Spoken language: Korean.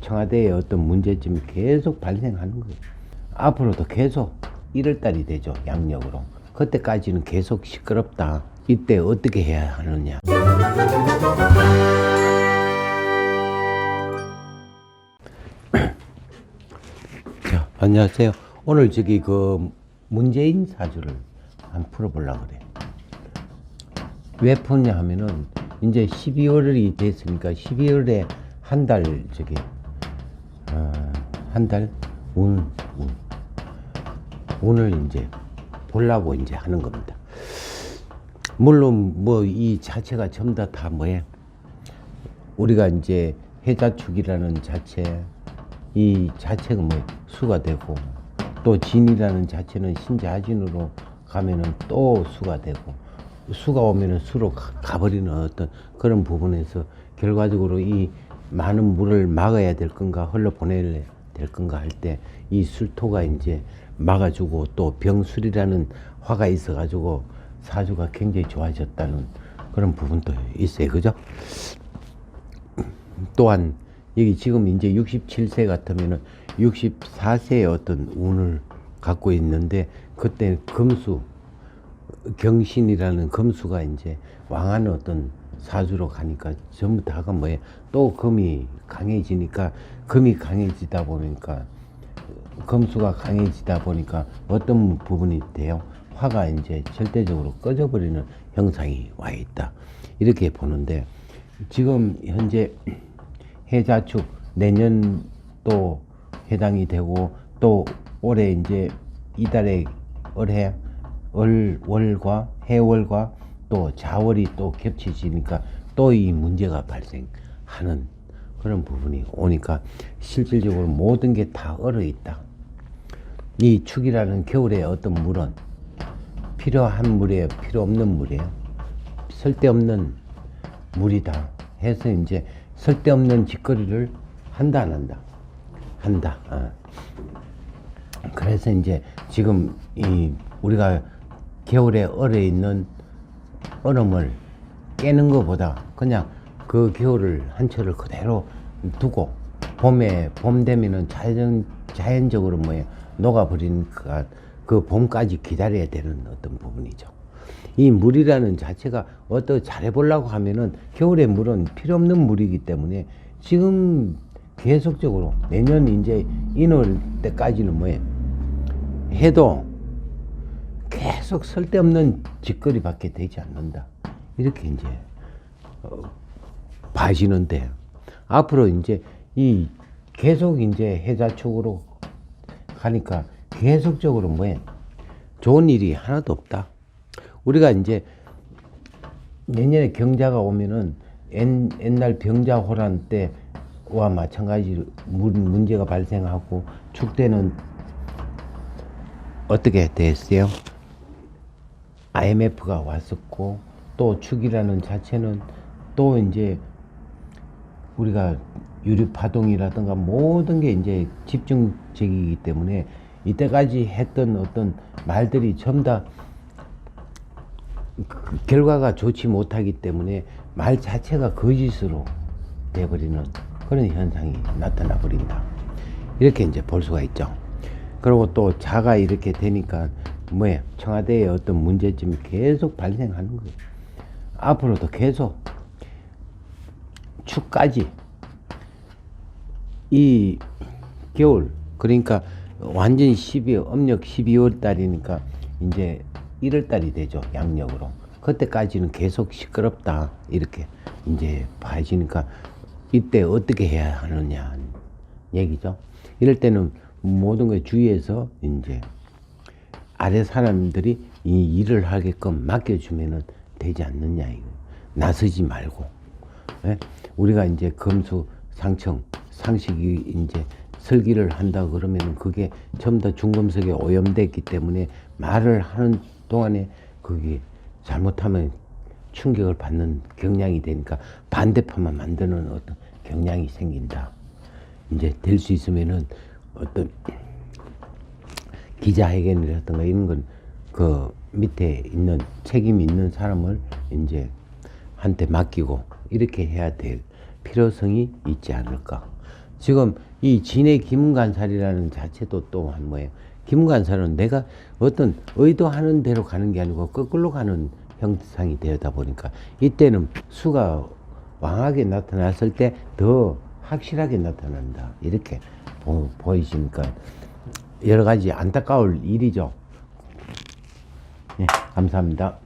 청와대의 어떤 문제점이 계속 발생하는 거예요. 앞으로도 계속 1월달이 되죠. 양력으로. 그때까지는 계속 시끄럽다. 이때 어떻게 해야 하느냐. 자, 안녕하세요. 오늘 저기 그 문재인 사주를 한번 풀어보려고 그래. 왜 푸냐 하면은 이제 12월이 됐으니까 12월에 한 달 저기 어, 한 달? 운, 운. 운을 이제 보려고 이제 하는 겁니다. 물론 뭐 이 자체가 전부 다, 다 뭐예 우리가 이제 해자축이라는 자체 이 자체가 뭐 수가 되고 또 진이라는 자체는 신자진으로 가면은 또 수가 되고 수가 오면은 수로 가- 가버리는 어떤 그런 부분에서 결과적으로 이 많은 물을 막아야 될 건가 흘러 보내야 될 건가 할 때 이 술토가 이제 막아주고 또 병술이라는 화가 있어 가지고 사주가 굉장히 좋아졌다는 그런 부분도 있어요 그죠? 또한 여기 지금 이제 67세 같으면은 64세의 어떤 운을 갖고 있는데 그때 금수 경신이라는 금수가 이제 왕하는 어떤 사주로 가니까 전부 다가 뭐예요? 또 금이 강해지니까 금이 강해지다 보니까 금수가 강해지다 보니까 어떤 부분이 돼요? 화가 이제 절대적으로 꺼져버리는 형상이 와 있다. 이렇게 보는데 지금 현재 해자축 내년도 해당이 되고 또 올해 이제 이달에 월해 월 월과 해월과 또 자월이 또 겹치지니까 또 이 문제가 발생하는 그런 부분이 오니까 실질적으로 모든 게 다 얼어 있다. 이 축이라는 겨울의 어떤 물은 필요한 물이에요, 필요 없는 물이에요. 쓸데없는 물이다 해서 이제 쓸데없는 짓거리를 한다 안 한다 한다 어. 그래서 이제 지금 이 우리가 겨울에 얼어 있는 얼음을 깨는 것보다 그냥 그 겨울을 한철을 그대로 두고 봄에 봄 되면은 자연 자연적으로 뭐예요 녹아버리는 그, 그 봄까지 기다려야 되는 어떤 부분이죠. 이 물이라는 자체가 어떻게 잘해보려고 하면은 겨울에 물은 필요 없는 물이기 때문에 지금 계속적으로 내년 이제 인월 때까지는 뭐예요 해도 계속 쓸데없는 짓거리밖에 되지 않는다. 이렇게 이제 어, 봐지는데 앞으로 이제 이 계속 이제 해자축으로 가니까 계속적으로 뭐해 좋은 일이 하나도 없다. 우리가 이제 내년에 경자가 오면은 옛, 옛날 병자 호란 때와 마찬가지로 문- 문제가 발생하고 축대는 어떻게 됐어요? IMF가 왔었고 또 축이라는 자체는 또 이제 우리가 유류 파동이라든가 모든 게 이제 집중적이기 때문에 이때까지 했던 어떤 말들이 전부 다그 결과가 좋지 못하기 때문에 말 자체가 거짓으로 돼버리는 그런 현상이 나타나 버린다. 이렇게 이제 볼 수가 있죠. 그리고 또 자가 이렇게 되니까 뭐예요? 청와대의 어떤 문제점이 계속 발생하는 거예요. 앞으로도 계속 축까지 이 겨울 그러니까 완전 12월 âm 력 12월 달이니까 이제 1월 달이 되죠 양력으로 그때까지는 계속 시끄럽다 이렇게 이제 봐지니까 이때 어떻게 해야 하느냐 얘기죠 이럴 때는 모든 걸 주위에서 이제 아래 사람들이 이 일을 하게끔 맡겨주면은 되지 않느냐 이거 나서지 말고 예? 우리가 이제 금수 상청 상식이 이제 설기를 한다 그러면은 그게 전부 다 중금속에 오염됐기 때문에 말을 하는 동안에 그게 잘못하면 충격을 받는 경향이 되니까 반대편만 만드는 어떤 경향이 생긴다. 이제 될 수 있으면은 어떤 기자회견이라든가 이런 건 그 밑에 있는 책임 있는 사람을 이제 한테 맡기고 이렇게 해야 될 필요성이 있지 않을까. 지금 이 진해 김간살이라는 자체도 또 한 뭐예요? 김간살은 내가 어떤 의도하는 대로 가는 게 아니고 거꾸로 가는 형상이 되다 보니까 이때는 수가 왕하게 나타났을 때 더 확실하게 나타난다. 이렇게 보, 보이시니까 여러 가지 안타까울 일이죠. 예, 감사합니다.